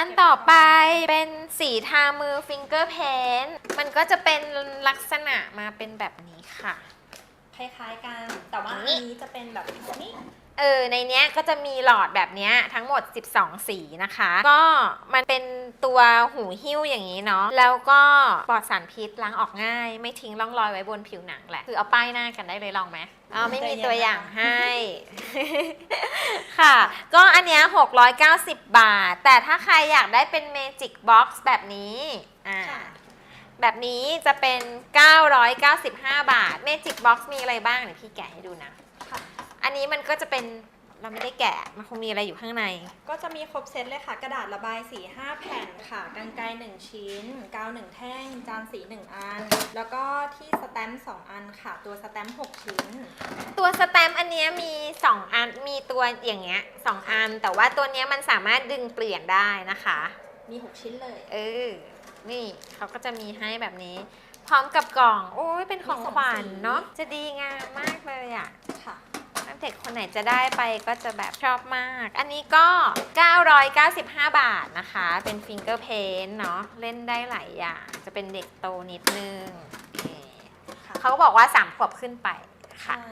อันต่อไปเป็นสีทามือฟิงเกอร์เพนมันก็จะเป็นลักษณะมาเป็นแบบนี้ค่ะ คล้ายๆกัน แต่ว่าอันนี่นี้จะเป็นแบบนี้ เออ ในเนี้ยก็จะมีหลอดแบบเนี้ยทั้งหมด 12 สีนะคะ ก็มันเป็นตัวหูหิ้วอย่างนี้เนาะ แล้วก็ปลอดสารพิษล้างออกง่าย ไม่ทิ้งร่องรอยไว้บนผิวหนังแหละ คือเอาป้ายหน้ากันได้เลยลองไหมอ๋อไม่มีตัวอย่างให้ ค่ะ ก็อันเนี้ย690 บาท แต่ถ้าใครอยากได้เป็น Magic Box แบบนี้อ่าค่ะ แบบนี้จะเป็น 995 บาท Magic Box มีอะไรบ้างเดี๋ยวพี่แกะให้ดูนะ ค่ะ อันนี้มันก็จะเป็นเราไม่ได้แกะมันคงมีอะไรอยู่ข้างใน ก็จะมีครบเซตเลยค่ะ กระดาษระบายสี5แผ่นค่ะกรรไกร1ชิ้น กาว 1 แท่ง จานสี 1 อัน แล้วก็ที่สแตมป์2อันค่ะ ตัวสแตมป์6ชิ้น ตัวสแตมป์อันเนี้ยมี2อันมี ตัวอย่างเงี้ยสองอัน แต่ว่าตัวเนี้ยมันสามารถดึงเปลี่ยนได้นะคะ มี 6 ชิ้นเลย เออ นี่เขาก็จะมีให้แบบนี้ พร้อมกับกล่อง โอ้ยเป็นของขวัญเนาะจะดีงามมากเลยอะค่ะ เด็กคนไหนจะได้ไปก็จะแบบชอบมาก อันนี้ก็ 995 บาทนะคะ เป็นฟิงเกอร์เพนเนาะเล่นได้หลายอย่าง จะเป็นเด็กโตนิดนึงโอเคค่ะเขาก็บอกว่า 3 ขวบขึ้นไปค่ะ ใช่